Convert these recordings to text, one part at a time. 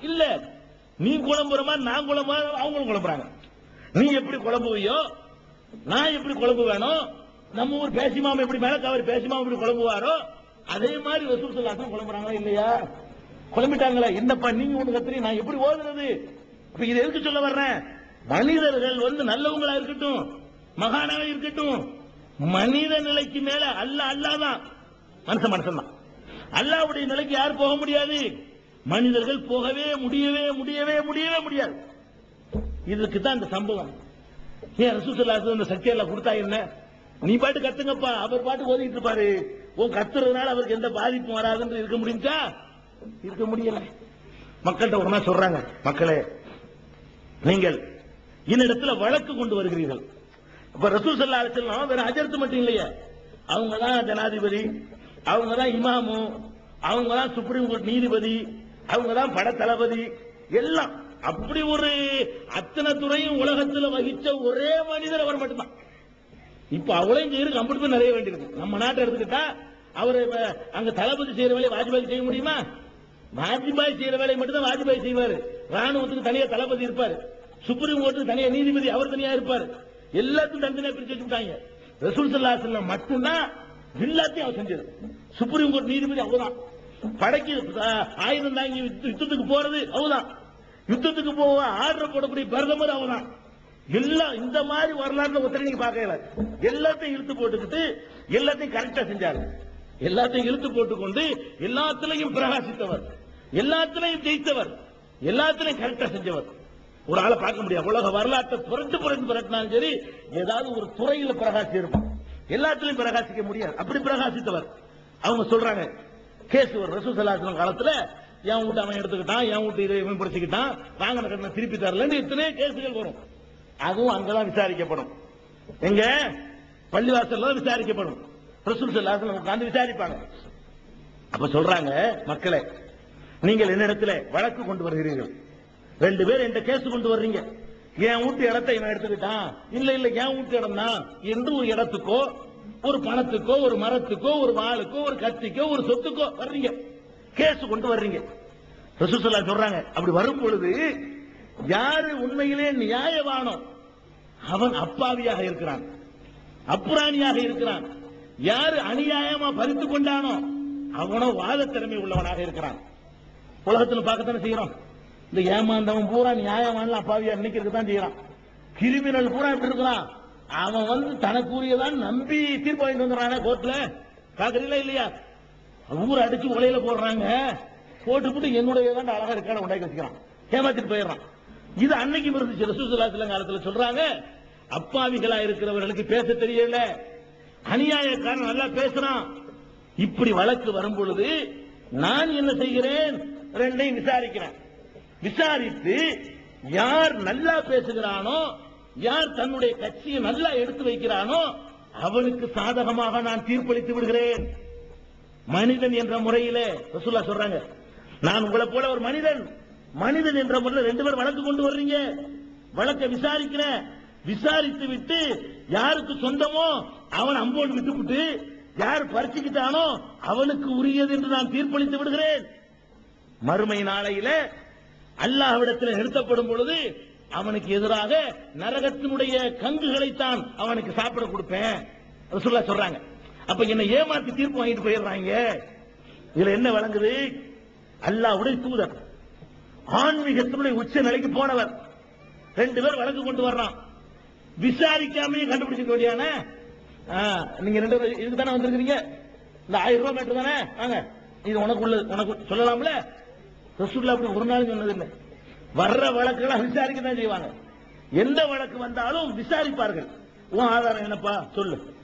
இல்ல. நீ குழம்புற மாதிரி நான் குழம்புற அவங்களும் குழம்புறாங்க. நீ எப்படி குழம்புவியோ நான் எப்படி குழம்பு வேணும் நம்ம ஊர் பேசிமாம எப்படி மேல மேலக்காவர் பேசிமாம எப்படி குழம்புவாரோ அதே மாதிரி வசூல் சொல்லாசம் குழம்புறாங்களா இல்லையா? குழம்பிட்டாங்களா? என்னப்பா நீங்க ஒண்ணு கத்துறீங்க நான் எப்படி ஓதுறது? அப்ப இது எதுக்கு சொல்ல வர்றேன்? மனிதர்கள் வந்து நல்லவங்களா இருக்கட்டும் மகானாவே இருக்கட்டும் மனித நிலைக்கு மேல அல்ல அல்லாதான் மனுஷன் மனுஷன் தான் அல்லாவுடைய நிலைக்கு யார் போக முடியாது. மனிதர்கள் போகவே முடியவே முடியவே முடியவே முடியாது. இதுக்கு தான் இந்த சம்பவம். ஏன் ரசூசல்லாசு இந்த சக்தியெல்லாம் கொடுத்தா என்ன? நீ பாட்டு கத்துங்கப்பா அவர் பாட்டு ஓதிட்டு இருப்பாரு. உன் கத்துறதுனால அவருக்கு எந்த பாதிப்பும் வராதுன்னு இருக்க முடிஞ்சா? இருக்க முடியல. மக்கள்கிட்ட உடனே சொல்றாங்க மக்களே நீங்கள் என்னிடத்துல வழக்கு கொண்டு வருகிறீர்கள். இப்ப ரசூல் சல்லா அலிசல்லாம் வேற அஜர்த்து மட்டும் இல்லையே. அவங்க தான் ஜனாதிபதி அவங்க தான் இமாமு அவங்க தான் சுப்ரீம் கோர்ட் நீதிபதி அவங்க தான் பட தளபதி எல்லாம். அப்படி ஒரு அத்தனை துறையும் உலகத்துல வகிச்ச ஒரே மனிதர் அவர் மட்டும்தான். இப்ப அவளையும் செய்யறதுக்கு அப்படி போய் நிறைய வேண்டியிருக்கு. நம்ம நாட்டை எடுத்துக்கிட்டா அவர் அங்க தளபதி செய்யற வேலையை வாஜ்பாய் செய்ய முடியுமா? வாஜ்பாய் செய்யற வேலையை மட்டும்தான் வாஜ்பாய் செய்வாரு. ராணுவத்துக்கு தனியா தளபதி இருப்பாரு. சுப்ரீம் கோர்ட்டுக்கு தனியா நீதிபதி அவர் தனியா இருப்பாரு. எல்லாத்தையும் தனித்தனியா பிரிச்சு வச்சுட்டாங்க ரசூல் சல்லா செல்லம் மட்டும்தான் எல்லாத்தையும் அவர் செஞ்சது சுப்ரீம் கோர்ட் நீதிபதி அவர்தான். படைக்கு ஆயுதம் தாங்கி யுத்தத்துக்கு போறது அவதான். யுத்தத்துக்கு போக ஆர்டர் போடக்கூடிய பிரதமர் அவதான். எல்லாம் இந்த மாதிரி வரலாறுல ஒருத்தர் நீங்க பார்க்கல எல்லாத்தையும் இழுத்து போட்டுக்கிட்டு எல்லாத்தையும் கரெக்டா செஞ்சாரு. எல்லாத்தையும் இழுத்து போட்டுக்கொண்டு எல்லாத்திலையும் பிரகாசித்தவர். எல்லாத்திலையும் ஜெயித்தவர். எல்லாத்திலையும் கரெக்டா செஞ்சவர். ஒரு ஆளை பார்க்க முடியாது. உலக வரலாற்றை புரட்டு புரட்டு புரட்டினாலும் சரி ஏதாவது ஒரு துறையில பிரகாசி இருப்பான் எல்லாத்திலையும் பிரகாசிக்க முடியாது. அப்படி பிரகாசித்தவர். அவங்க சொல்றாங்க கேஸ் ஒரு ரசூசல்லாசனம் காலத்துல என் வீட்டு அவன் எடுத்துக்கிட்டான் என் வீட்டு இதை இவன் வாங்கின கடனை திருப்பி தரலன்னு இத்தனை கேசுகள் வரும். அதுவும் அங்கதான் விசாரிக்கப்படும். எங்க? பள்ளிவாசல்ல விசாரிக்கப்படும். ரசூல் சல்லாசலம் உட்கார்ந்து விசாரிப்பாங்க. அப்ப சொல்றாங்க மக்களே நீங்கள் என்னிடத்துல வழக்கு கொண்டு வருகிறீர்கள். ரெண்டு பேர் என்ற கேஸ் கொண்டு வர்றீங்க. என் வீட்டு இடத்தை இவன் எடுத்துக்கிட்டான். இல்ல இல்ல என் வீட்டு இடம் தான் என்று ஒரு இடத்துக்கோ ஒரு பணத்துக்கோ ஒரு மரத்துக்கோ ஒரு வாளுக்கோ ஒரு கத்திக்கோ ஒரு சொத்துக்கோ வர்றீங்க. கேஸ் கொண்டு வர்றீங்க. ரசூசல்லா சொல்றாங்க. அப்படி வரும் பொழுது யாரு உண்மையிலே நியாயவானோ அவன் அப்பாவியாக இருக்கிறான். அப்புராணியாக இருக்கிறான். யாரு அநியாயமா பறித்து கொண்டானோ அவனோ வாத திறமை உள்ளவனாக இருக்கிறான். உலகத்துல பார்க்கத்தானே செய்யறோம். இந்த ஏமாந்தவன் பூரா நியாயமான அப்பாவியா நினைக்கிறது தான் செய்யறான். கிரிமினல் பூரா எப்படி இருக்கிறான் அவன் வந்து தனக்குரியதான் நம்பி தீர்ப்பு வாங்கிட்டு வந்துடுறானே கோர்ட்ல. பாக்குறீங்களா இல்லையா? ஊரை அடிச்சு உலையில போடுறாங்க. போட்டு போட்டு என்னுடைய தான் அழகா இருக்கான உண்டாக்கி வச்சுக்கிறான். ஏமாத்திட்டு போயிடுறான். இது அன்னைக்கு இருந்துச்சு. ரசூசுல்லாத்துல காலத்துல சொல்றாங்க அப்பாவிகளா இருக்கிறவர்களுக்கு பேச தெரியல. அநியாயக்காரன் நல்லா பேசுறான். இப்படி வழக்கு வரும் பொழுது நான் என்ன செய்கிறேன்? ரெண்டையும் விசாரிக்கிறேன். விசாரித்து யார் நல்லா பேசுகிறானோ யார் தன்னுடைய கட்சியை நல்லா எடுத்து வைக்கிறானோ அவனுக்கு சாதகமாக நான் தீர்ப்பளித்து விடுகிறேன். மனிதன் என்ற முறையிலே ரசூல்லா சொல்றாங்க நான் உங்களை போல ஒரு மனிதன் மனிதன் என்ற முறையில் ரெண்டு பேர் வழக்கு கொண்டு வர்றீங்க. வழக்க விசாரிக்கிறேன் விசாரித்து விட்டு யாருக்கு சொந்தமோ அவன் அம்போடு விட்டுவிட்டு யார் பறிச்சுக்கிட்டானோ அவனுக்கு உரியது என்று நான் தீர்ப்பளித்து விடுகிறேன். மறுமை நாளையில அல்லாஹ்விடத்தில் நிறுத்தப்படும் பொழுது அவனுக்கு எதிராக நரகத்தினுடைய கங்குகளைத்தான் அவனுக்கு சாப்பிட கொடுப்பேன். ரசுல்லா சொல்றாங்க. அப்ப என்ன ஏமாத்தி தீர்ப்பு வாங்கிட்டு போயிடுறாங்க. இதுல என்ன வழங்குது அல்லாவுடைய தூதர் ஆன்மீகத்தினுடைய உச்ச நிலைக்கு போனவர். ரெண்டு பேர் வழக்கு கொண்டு வர்றான். விசாரிக்காமயே கண்டுபிடிச்சிக்க வேண்டியான நீங்க ரெண்டு பேரும் இதுக்கு தானே வந்திருக்கீங்க இந்த ஆயிரம் ரூபாய் மேட்டர் தானே? வாங்க. இது உனக்கு உள்ளது. உனக்கு சொல்லலாம்ல? ரசூல்லா அப்படி ஒரு நாள் சொன்னதில்லை. வர்ற வழக்குகளை விசாரிக்க தான் செய்வாங்க. எந்த வழக்கு வந்தாலும் விசாரிப்பார்கள். உன் ஆதாரம் என்னப்பா? சொல்லு.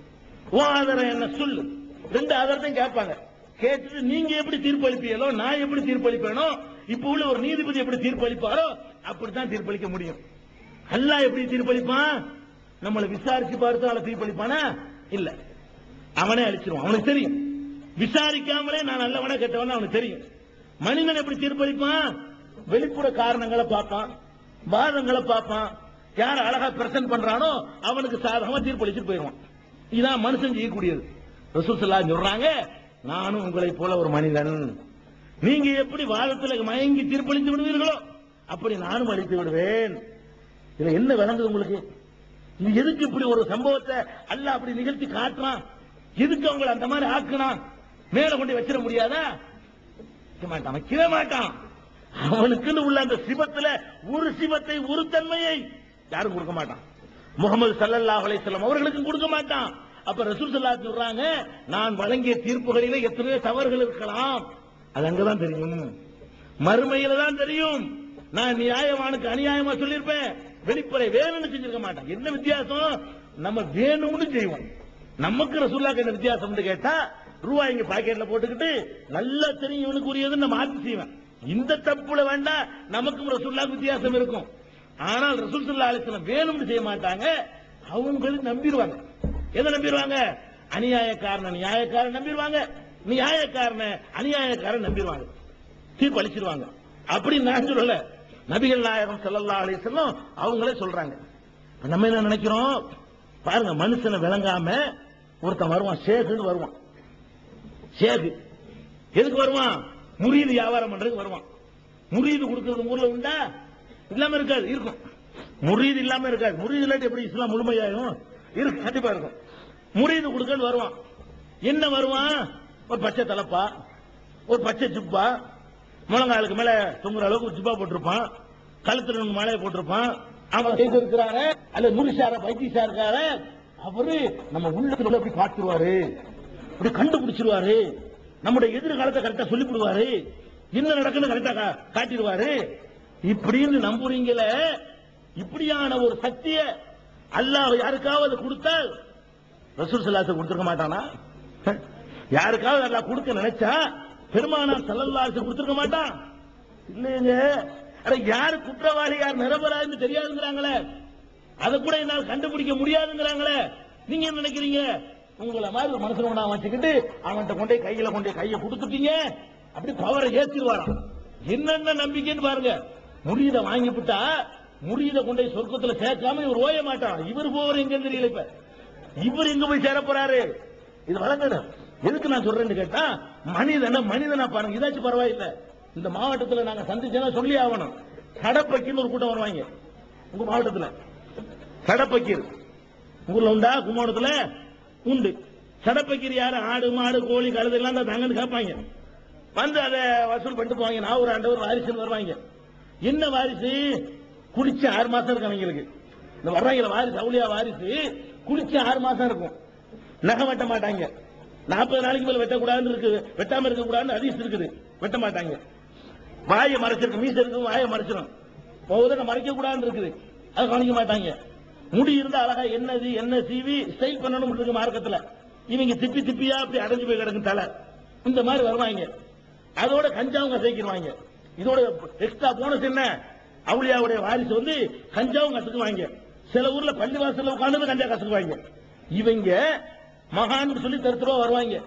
உன் ஆதாரம் என்ன? சொல்லு. ரெண்டு ஆதாரத்தையும் கேட்பாங்க. கேட்டுட்டு நீங்க எப்படி தீர்ப்பளிப்பீங்களோ நான் எப்படி தீர்ப்பளிப்பேனோ இப்ப உள்ள ஒரு நீதிபதி எப்படி தீர்ப்பளிப்பாரோ அப்படித்தான் தீர்ப்பளிக்க முடியும். அல்லா எப்படி தீர்ப்பளிப்பான்? நம்மளை விசாரிச்சு பார்த்து அவளை தீர்ப்பளிப்பானா? இல்ல. அவனே அழிச்சிருவான். அவனுக்கு தெரியும். விசாரிக்காமலே நான் நல்லவனா கெட்டவனா அவனுக்கு தெரியும். மனிதன் எப்படி தீர்ப்பளிப்பான்? வெளிப்புற காரணங்களை பார்ப்பான் வாதங்களை பார்ப்பான். யார் அழகா பிரசன்ட் பண்றானோ அவனுக்கு சாதகமா தீர்ப்பளிச்சுட்டு போயிடுவான். இதான் மனுஷன் செய்யக்கூடியது. ரசூசல்லா சொல்றாங்க நானும் உங்களை போல ஒரு மனிதன். நீங்க எப்படி வாதத்துல மயங்கி தீர்ப்பளித்து விடுவீர்களோ அப்படி நானும் அழித்து விடுவேன். இதுல என்ன விளங்குது உங்களுக்கு? இது எதுக்கு இப்படி ஒரு சம்பவத்தை அல்ல அப்படி நிகழ்த்தி காட்டுறான்? எதுக்கு அவங்களை அந்த மாதிரி ஆக்குனான் மேல கொண்டு வச்சிட முடியாதா? வைக்க மாட்டான் வைக்கவே மாட்டான். அவனுக்குன்னு உள்ள அந்த சிவத்துல ஒரு சிவத்தை ஒரு தன்மையை யாரும் கொடுக்க மாட்டான். முகமது சல்லல்லா அலிஸ்லாம் அவர்களுக்கும் கொடுக்க மாட்டான். அப்ப ரசூல் சல்லா சொல்றாங்க நான் வழங்கிய தீர்ப்புகளிலே எத்தனையோ தவறுகள் இருக்கலாம். அது அங்கதான் தெரியும். மறுமையில தான் தெரியும். நான் நியாயமானுக்கு அநியாயமா சொல்லியிருப்பேன். வெளிப்படை வேணும்னு செஞ்சிருக்க மாட்டான். என்ன வித்தியாசம்? நம்ம வேணும்னு செய்வோம். நமக்கு ரசூல்லாக்கு என்ன வித்தியாசம்னு கேட்டா ரூபாய் இங்க பாக்கெட்ல போட்டுக்கிட்டு நல்லா தெரியும் இவனுக்கு உரியதுன்னு நம்ம மாத்தி செய்வேன். இந்த தப்புல வேண்டாம் நமக்கும் ரசூல்லா வித்தியாசம் இருக்கும். ஆனால் ரசூல் சுல்லா அலிஸ்லாம் வேணும்னு செய்ய மாட்டாங்க அவங்களும் நம்பிடுவாங்க. எதை நம்பிடுவாங்க? அநியாயக்காரன நியாயக்காரன் நம்பிடுவாங்க. நியாயக்காரன அநியாயக்காரன் நம்பிடுவாங்க. தீர்ப்பு அளிச்சிருவாங்க அப்படி நான் சொல்லல. நபிகள் நாயகம் செல்லல்லா அலைஹி அவங்களே சொல்றாங்க. நம்ம என்ன நினைக்கிறோம்? பாருங்க மனுஷனை விளங்காம ஒருத்தன் வருவான் சேகுன்னு வருவான். சேகு எதுக்கு வருவான்? முறியது வியாபாரம் பண்றதுக்கு வருவான். முறியது கொடுக்கறது ஊர்ல உண்டா? இல்லாம இருக்காது இருக்கும். முறியது இல்லாம இருக்காது. முறியது இல்லாட்டி எப்படி? இஸ்லாம் முழுமையாகும் இருக்கு கண்டிப்பா இருக்கும். முறியது கொடுக்கன்னு வருவான். என்ன வருவான்? ஒரு பச்சை தலப்பா ஒரு பச்சை ஜிப்பா. முழங்காலுக்கு மேல தொங்குற அளவுக்கு ஒரு போட்டிருப்பான். கழுத்துல ரெண்டு மாலையை போட்டிருப்பான். அவன் செய்திருக்கிறாரு அல்ல முருஷார வைத்தியசா இருக்காரு. அவரு நம்ம உள்ளத்துல அப்படி பார்த்துருவாரு அப்படி கண்டுபிடிச்சிருவாரு. நம்முடைய எதிர்காலத்தை கரெக்டா சொல்லிவிடுவாரு. என்ன நடக்குன்னு கரெக்டா காட்டிடுவாரு. இப்படின்னு நம்புறீங்கள இப்படியான ஒரு சக்திய அல்லாஹ் யாருக்காவது கொடுத்தால் ரசூல் சல்லாத்து கொடுத்துருக்க மாட்டானா? யாருக்காவது அல்லா கொடுக்க நினைச்சா பெருமானார் சல்லல்லாஹு கொடுத்துருக்க மாட்டான்? இல்லைங்க அட குற்றவாளி யார் நிரபராதுன்னு தெரியாதுங்கிறாங்களே. அதை கூட என்னால் கண்டுபிடிக்க முடியாதுங்கிறாங்களே. நீங்க என்ன நினைக்கிறீங்க? உங்களை மாதிரி ஒரு மனுஷனை நான் வச்சுக்கிட்டு அவன்கிட்ட கொண்டே கையில கொண்டே கையை கொடுத்துட்டீங்க. அப்படி பவரை ஏத்திடுவாராம். என்னென்ன நம்பிக்கைன்னு பாருங்க. முறியத வாங்கிவிட்டா முறியத கொண்டே சொர்க்கத்துல சேர்க்காம இவர் ஓய மாட்டான் இவர் போவர் எங்க தெரியல இப்ப. இவர் எங்க போய் சேர போறாரு? இது வழங்கணும் எதுக்கு நான் சொல்றேன்னு கேட்டா மனிதன மனிதனா பாருங்க. இதாச்சும் பரவாயில்லை. இந்த மாவட்டத்துல நாங்க சந்திச்சேன்னா சொல்லி ஆகணும். கடப்பக்கின்னு ஒரு கூட்டம் வருவாங்க. உங்க மாவட்டத்துல. கடப்பக்கீர் ஊர்ல உண்டா? கும்பகோணத்துல? உண்டு கடப்பக்கீர் யாரு ஆடு மாடு கோழி கழுது எல்லாம் தான் கேட்பாங்க. வந்து அதை வசூல் பண்ணிட்டு போவாங்க. நான் ஒரு ஆண்டவர் வாரிசுன்னு வருவாங்க. என்ன வாரிசு? குளிச்ச ஆறு மாசம் இருக்கும் அவங்களுக்கு. இந்த வர்றாங்க வாரிசு அவுளியா வாரிசு. குளிச்ச ஆறு மாசம் இருக்கும். நகை வெட்ட மாட்டாங்க. நாற்பது நாளைக்கு மேல வெட்டக்கூடாதுன்னு இருக்கு. வெட்டாம இருக்க கூடாதுன்னு அதிசு இருக்குது. வெட்ட மாட்டாங்க. வாயை மறைச்சிருக்கு மீச இருக்கு வாயை மறைச்சிடும் ஒவ்வொரு மறைக்க கூடாதுன்னு இருக்குது. அதை கவனிக்க மாட்டாங்க. முடி இருந்தா அழகா என்னது என்ன சீவி ஸ்டைல் பண்ணணும் இருக்கு மார்க்கத்துல. இவங்க திப்பி திப்பியா அப்படி அடைஞ்சு போய் கிடக்கும் தலை. இந்த மாதிரி வருவாங்க. அதோட கஞ்சாவும் கசைக்கிடுவாங்க இதோட எக்ஸ்ட்ரா போனஸ் என்ன? அவுளியாவுடைய வாரிசு வந்து கஞ்சாவும் கசக்குவாங்க. சில ஊர்ல பஞ்ச வாசல உட்காந்து கஞ்சா கசக்குவாங்க. இவங்க மகான் சொல்லி தருத்துருவா வருவாங்க.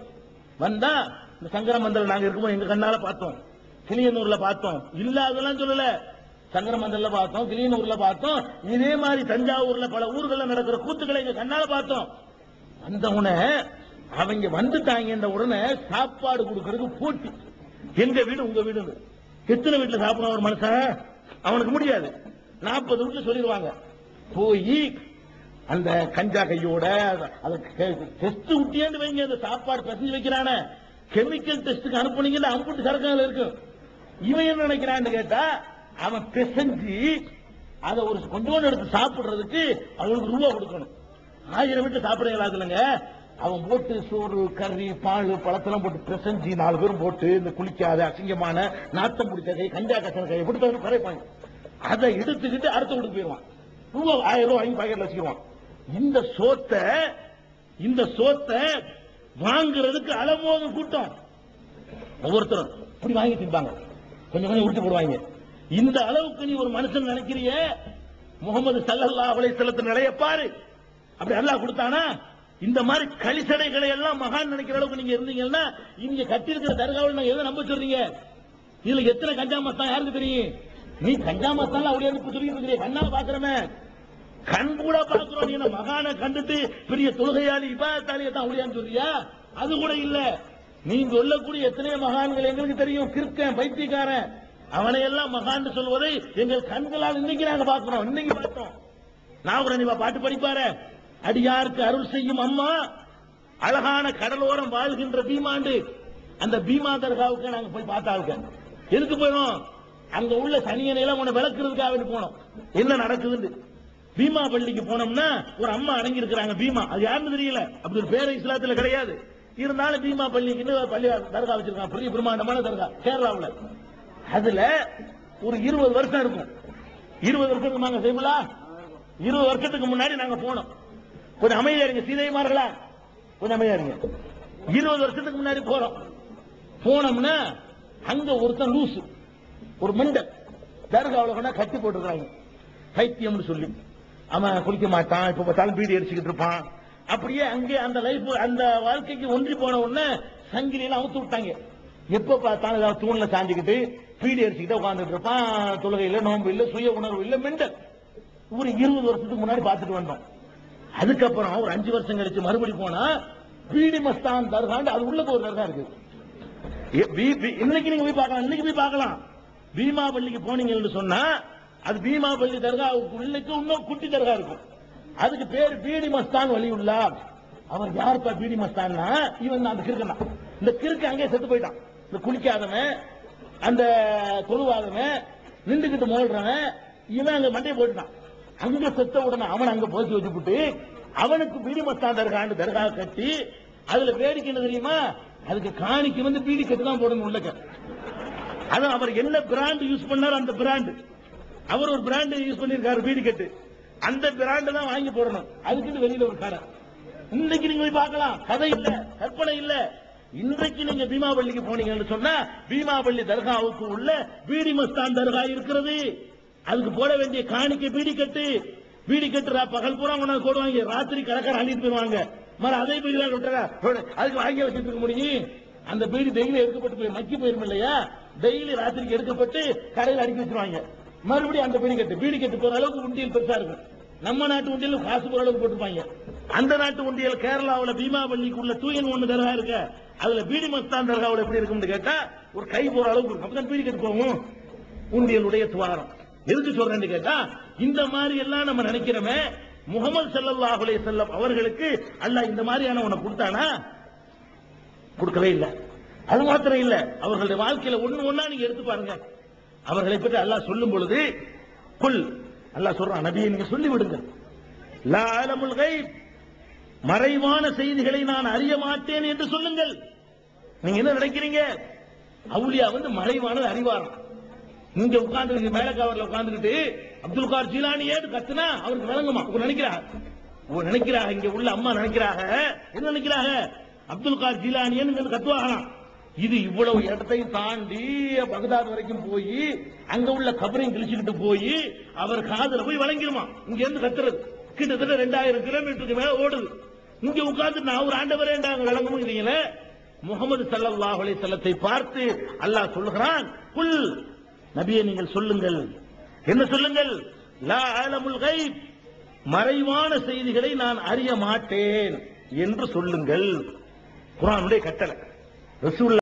வந்தா இந்த சங்கர மந்தல் நாங்க இருக்கும்போது எங்க கண்ணால பார்த்தோம். கிளியனூர்ல பார்த்தோம். இல்லாதெல்லாம் சொல்லல. சங்கரமந்தல்ல பார்த்தோம் கிளியனூர்ல பார்த்தோம். இதே மாதிரி தஞ்சாவூர்ல பல ஊர்கள்ல நடக்கிற கூத்துக்களை எங்க கண்ணால பார்த்தோம். அந்த உடனே அவங்க வந்துட்டாங்க இந்த உடனே சாப்பாடு கொடுக்கறதுக்கு போட்டி. எங்க வீடு உங்க வீடு. எத்தனை வீட்டுல சாப்பிடும் ஒரு மனுஷன்? அவனுக்கு முடியாது. நாற்பது வீட்டுல சொல்லிடுவாங்க. போய் அந்த கஞ்சா கையோட அதை டெஸ்ட் விட்டியாண்டு வைங்க. அந்த சாப்பாடு பசஞ்சு வைக்கிறானே. கெமிக்கல் டெஸ்ட்டுக்கு அனுப்புனீங்கன்னு அம்புட்டு சரக்கால இருக்கும் இவன் என்ன நினைக்கிறான்னு கேட்டா அவன் பிசைஞ்சு அதை ஒரு கொஞ்சோண்டு எடுத்து சாப்பிடுறதுக்கு அவனுக்கு ரூபா கொடுக்கணும். ஆயிரம் வீட்டு சாப்பிடுறீங்களா இல்லைங்க அவன் போட்டு சோறு கறி பால் பழத்தெல்லாம் போட்டு பிசைஞ்சு நாலு பேரும் போட்டு இந்த குளிக்காத அசிங்கமான நாத்தம் பிடிச்ச கை கஞ்சா கசன கை எப்படி குறைப்பாங்க அதை எடுத்துக்கிட்டு அடுத்த வீட்டுக்கு போயிடுவான். ரூபா ஆயிரம் ரூபாய் வாங்கி பாக்கெட்ல வச்சுக்குவான். இந்த சோத்தை இந்த சோத்தை வாங்குறதுக்கு அலமோது கூட்டம். ஒவ்வொருத்தரும் இப்படி வாங்கி திம்பாங்க கொஞ்சம் கொஞ்சம் விட்டு போடுவாங்க. இந்த அளவுக்கு நீ ஒரு மனுஷன் நினைக்கிறிய? முகமது சல்லல்லா அவளை செலுத்த நிலைய பாரு. அப்படி அல்லாஹ் கொடுத்தானா? இந்த மாதிரி கலிசடைகளை எல்லாம் மகான் நினைக்கிற அளவுக்கு நீங்க இருந்தீங்கன்னா இங்க கட்டி இருக்கிற தர்காவில் நாங்க எதை நம்ப சொல்றீங்க? இதுல எத்தனை கஞ்சா மஸ்தான் யாருக்கு தெரியும்? நீ கஞ்சா மஸ்தான் அப்படியே இப்ப சொல்லிட்டு இருக்கிறீங்க கண்ணால பாக்குறமே கண் கூட பாக்குறோம் நீ மகானை கண்டுட்டு பெரிய தொழுகையாளி இபாதத்தாளியை தான் அப்படியான்னு சொல்றியா? அது கூட இல்ல. நீங்க சொல்லக்கூடிய எத்தனை மகான்கள் எங்களுக்கு தெரியும். கிறுக்கன் பைத்தியக்காரன். அவனை எல்லாம் மகான் சொல்வதை எங்கள் கண்களால் இன்னைக்கு நாங்க பார்க்கிறோம். இன்னைக்கு பார்த்தோம் நாகரணிவா பாட்டு படிப்பாரு. அடியாருக்கு அருள் செய்யும் அம்மா அழகான கடலோரம் வாழ்கின்ற பீமாண்டு. அந்த பீமா தர்காவுக்கு நாங்க போய் பார்த்தாளுக்க எதுக்கு போயிடும் அங்க உள்ள சனியனை எல்லாம் உன விளக்குறதுக்காக வேண்டி போனோம். என்ன நடக்குதுன்னு. பீமா பள்ளிக்கு போனோம்னா ஒரு அம்மா அடங்கி இருக்கிறாங்க பீமா. அது யாருன்னு தெரியல. அப்படி ஒரு பேர இஸ்லாத்துல கிடையாது. இருந்தாலும் பீமா பள்ளிக்குன்னு ஒரு பள்ளி தர்கா வச்சிருக்காங்க. பெரிய பிரம்மாண்டமான தர்கா கேரளாவுல. அதுல ஒரு இருபது வருஷம் இருக்கும். இருபது வருஷத்துக்கு நாங்க செய்யலா இருபது வருஷத்துக்கு முன்னாடி நாங்க போனோம். கொஞ்சம் அமைதியா இருங்க சீதைமார்களா? கொஞ்சம் அமைதியா இருங்க. இருபது வருஷத்துக்கு முன்னாடி போறோம். போனோம்னா அங்க ஒருத்தன் லூசு. ஒரு மண்டல். தர்காவில் கொண்டா கட்டி போட்டுருக்காங்க. பைத்தியம்னு சொல்லி. அவன் குளிக்க மாட்டான் இப்ப பார்த்தாலும் பீடி அடிச்சுக்கிட்டு இருப்பான். அப்படியே அங்கே அந்த லைஃப் அந்த வாழ்க்கைக்கு ஒன்றி போன உடனே சங்கிலியெல்லாம் அவுத்து விட்டாங்க. எப்ப பார்த்தாலும் ஏதாவது தூண்ல சாஞ்சுக்கிட்டு பீடி அடிச்சுக்கிட்டு உட்காந்துட்டு இருப்பான் தொழுகையில நோன்பு இல்ல சுய உணர்வு இல்ல மெண்டல். ஒரு இருபது வருஷத்துக்கு முன்னாடி பார்த்துட்டு வந்தோம். அதுக்கப்புறம் ஒரு அஞ்சு வருஷம் கழிச்சு மறுபடி போனா பீடி மஸ்தான் தர்காண்டு அது உள்ளுக்கு ஒரு தர்கா இருக்கு. பீ- இன்னைக்கு நீங்க போய் பார்க்கலாம் இன்னைக்கு போய் பார்க்கலாம். பீமாபள்ளிக்கு போனீங்கன்னு சொன்னா அது பீமாபள்ளி தர்கா தர்காவுக்கு உள்ளுக்கு இன்னும் குட்டி தர்கா இருக்கும். அதுக்கு பேர் பீடி மஸ்தான் வலியுள்ளா அவர் யாருப்பா பீடி மஸ்தான்னா இவன் அந்த கிறுக்கன் இந்த கிறுக்கு அங்கே செத்து போயிட்டான். இந்த குளிக்காதவன் அந்த தொழுவாதவன் நின்றுகிட்டு முயல்றவன் இவன் அங்க மண்டையை போட்டுட்டான். அங்க செத்த உடனே அவன் அங்க போச்சு வச்சுப்புட்டு அவனுக்கு பீடி மஸ்தான் தர்கான்னு தர்கா கட்டி அதுல வேடிக்கை என்ன தெரியுமா? அதுக்கு காணிக்கு வந்து பீடி கட்டு தான் போடணும் உள்ளக்க. அது அவர் என்ன பிராண்ட் யூஸ் பண்ணார் அந்த பிராண்ட் அவர் ஒரு பிராண்ட் யூஸ் பண்ணிருக்காரு பீடி கட்டு. அந்த பிராண்ட் தான் வாங்கி போடணும். அதுக்குன்னு வெளியில ஒரு கடை இன்னைக்கு நீங்க போய் பார்க்கலாம். கதை இல்ல. கற்பனை இல்ல. இன்றைக்கு நீங்க பீமாபள்ளிக்கு போனீங்கன்னு சொன்னா பீமாபள்ளி தர்காவுக்கு உள்ள பீடி மஸ்தான் தர்கா இருக்கிறது. அதுக்கு போட வேண்டிய காணிக்கை பீடி கட்டு. பீடி கட்டு பகல் பூரா கொண்டாந்து போடுவாங்க. ராத்திரி கடைக்கார அள்ளிட்டு போயிடுவாங்க. மறு அதே பீடி அதுக்கு வாங்கி வச்சுட்டு இருக்க முடியும். அந்த பீடி டெய்லி எடுக்கப்பட்டு போய் மக்கி போயிரும் இல்லையா? டெய்லி ராத்திரிக்கு எடுக்கப்பட்டு கடையில் அடுக்கி வச்சிருவாங்க. மறுபடியும் அந்த பீடி கட்டு பீடி கட்டு போற அளவுக்கு உண்டியல் பெருசா இருக்கும். நம்ம நாட்டு உண்டியல் காசு போற அளவுக்கு போட்டுப்பாங்க அந்த நாட்டு உண்டியல் கேரளாவுல பீமாவள்ளிக்கு உள்ள தூயன் ஒண்ணு தர்கா இருக்க. அதுல பீடி மஸ்தான் தர்காவுல எப்படி இருக்கும்னு கேட்டா ஒரு கை போற அளவுக்கு இருக்கும். அப்பதான் பீடி கட்டு போகும் உண்டியலுடைய துவாரம். எதுக்கு சொல்றேன்னு கேட்டா இந்த மாதிரி எல்லாம் நம்ம நினைக்கிறோமே முகமது சல்லாஹ் அலே செல்லம் அவர்களுக்கு அல்லாஹ் இந்த மாதிரியான உனக்கு கொடுத்தானா? கொடுக்கவே இல்லை. அது மாத்திரம் இல்ல. அவர்களுடைய வாழ்க்கையில ஒண்ணு ஒண்ணா நீங்க எடுத்து பாருங்க. அவர்களை பற்றி அல்லாஹ் சொல்லும் பொழுது குல். அல்லாஹ் சொல்றான் நபியை நீங்க சொல்லி விடுங்க லா அலமுல் கைப் மறைவான செய்திகளை நான் அறிய மாட்டேன் என்று சொல்லுங்கள். நீங்க என்ன நினைக்கிறீங்க? அவுளியா வந்து மறைவானது அறிவாரம் நீங்க உட்கார்ந்து மேலக்காவர்ல உட்கார்ந்துகிட்டு அப்துல் கார் ஜீலானி ஏது கத்துனா அவருக்கு விளங்குமா? அவங்க நினைக்கிறாங்க அவங்க நினைக்கிறாங்க இங்க உள்ள அம்மா நினைக்கிறாங்க என்ன நினைக்கிறாங்க அப்துல் கார் ஜீலானியன்னு கத்துவாகலாம் இது இவ்வளவு இடத்தையும் தாண்டி பகதாத் வரைக்கும் போய் அங்க உள்ள கபரையும் கிழிச்சுக்கிட்டு போய் அவர் காதல போய் வழங்கிருமா இங்க இருந்து கத்துறது. கிட்டத்தட்ட ரெண்டாயிரம் கிலோமீட்டருக்கு மேல ஓடுது. இங்க உட்கார்ந்து நான் ஒரு ஆண்டவரேண்டாங்க விளங்குங்கிறீங்களே முகமது சல்லாஹ் அலி வஸல்லத்தை பார்த்து அல்லாஹ் சொல்லுகிறான் புல் நபியை நீங்கள் சொல்லுங்கள். என்ன சொல்லுங்கள்? லா அலமுல் கைப் மறைவான செய்திகளை நான் அறிய மாட்டேன் என்று சொல்லுங்கள். குரானுடைய கட்டளை. ரசூல்